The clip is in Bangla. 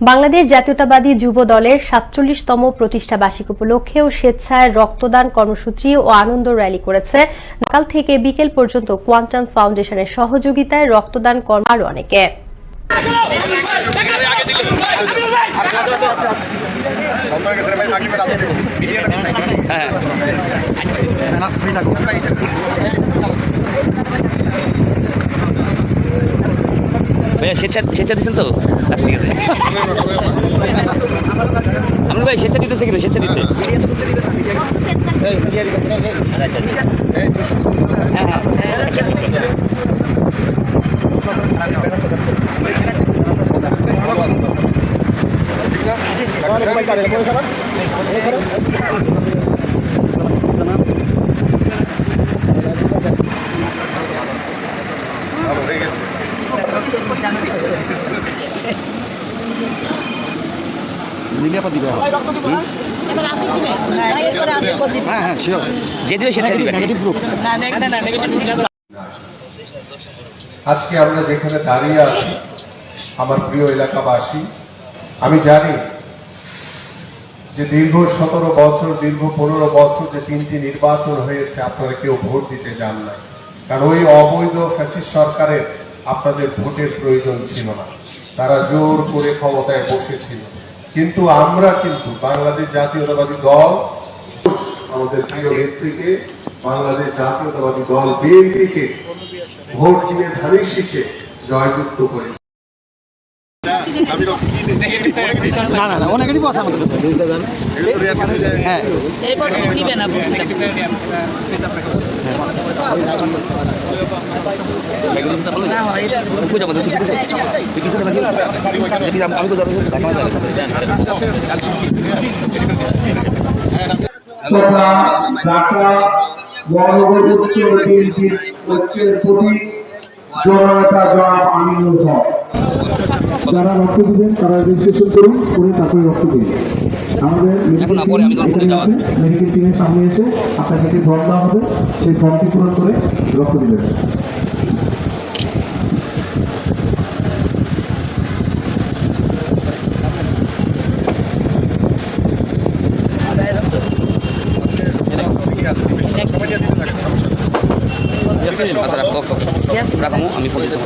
বাংলাদেশ জাতীয়তাবাদী যুব দলের সাতচল্লিশতম প্রতিষ্ঠা বার্ষিক উপলক্ষে ও স্বেচ্ছায় রক্তদান কর্মসূচি ও আনন্দ র্যালি করেছে সকাল থেকে বিকেল পর্যন্ত কোয়ান্টাম ফাউন্ডেশনের সহযোগিতায় রক্তদান কর্ম আরও অনেকে। ভাইয়া স্বেচ্ছা স্বেচ্ছা দিচ্ছেন তো? আচ্ছা ঠিক আছে। আমরা ভাই স্বেচ্ছা দিতেছে কিন্তু স্বেচ্ছা দিচ্ছে। হ্যাঁ হ্যাঁ। হয়ে গেছে হ্যাঁ হ্যাঁ আজকে আমরা যেখানে দাঁড়িয়ে আছি আমার প্রিয় এলাকাবাসী আমি জানি যে দীর্ঘ সতেরো বছর দীর্ঘ পনেরো বছর যে তিনটি নির্বাচন হয়েছে আপনারা কেউ ভোট দিতে যান না কারণ ওই অবৈধ ফ্যাসিস্ট সরকারের আপনাদের ভোটের প্রয়োজন ছিল না। তারা জোর করে ক্ষমতায় বসেছিল। কিন্তু আমরা কিন্তু বাংলাদেশ জাতীয়তাবাদী দল, আমাদের প্রিয় নেত্রীকে বাংলাদেশ জাতীয়তাবাদী দল বিএনপিকে ভোট দিয়ে ধানের শীষে জয়যুক্ত করেছে। না না না ও নেগেটিভ আমাদের হ্যাঁ এই পদক্ষেপ নিবে না বলছিলাম না এটা পূজা মতো কিছু কিছু তুই কিছু না কিছু কিছু আমি তো জানো দেখা তথা মহানগর উত্তর বিএনপির ঐক্যের প্রতীক জননেতা জনাব আমিনুল হক। যারা রক্ত দিবেন তারা রেজিস্ট্রেশন করুন করে তারপরে রক্ত দিন আমাদের মেডিকেল। আছে মেডিকেল টিমের সামনে এসে আপনার সাথে ফর্ম দেওয়া হবে সেই ফর্মটি পূরণ করে রক্ত দিবেন আচ্ছা রাখো রাখো আমি ফোন দিচ্ছি